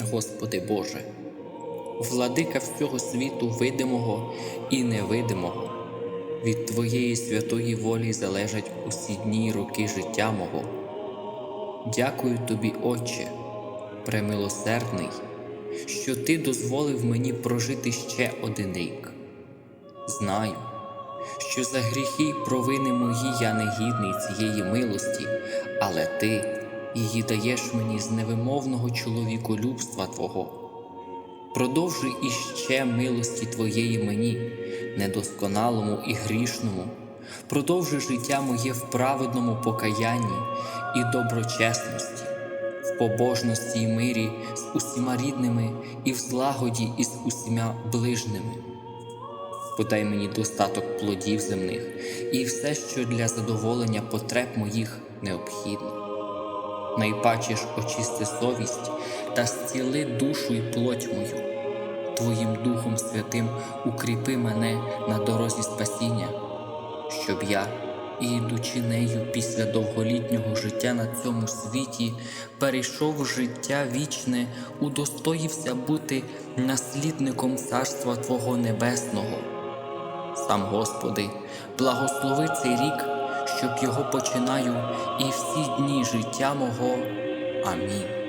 Господи Боже, владика всього світу видимого і невидимого. Від Твоєї святої волі залежать усі дні й роки життя мого. Дякую тобі, Отче, премилосердний, що Ти дозволив мені прожити ще один рік. Знаю, що за гріхи й провини мої я не гідний цієї милості, але Ти її даєш мені з невимовного чоловіколюбства Твого. Продовжуй іще милості Твоєї мені, недосконалому і грішному, продовжуй життя моє в праведному покаянні і доброчесності, в побожності і мирі з усіма рідними і в злагоді із усіма ближними. Подай мені достаток плодів земних і все, що для задоволення потреб моїх необхідно. Найпаче ж очисти совість та зціли душу й плоть мою. Твоїм Духом Святим укріпи мене на дорозі спасіння, щоб я, і йдучи нею після довголітнього життя на цьому світі, перейшов в життя вічне, удостоївся бути наслідником Царства Твого Небесного. Сам Господи, благослови цей рік, щоб його починаю і всі дні життя мого. Амінь.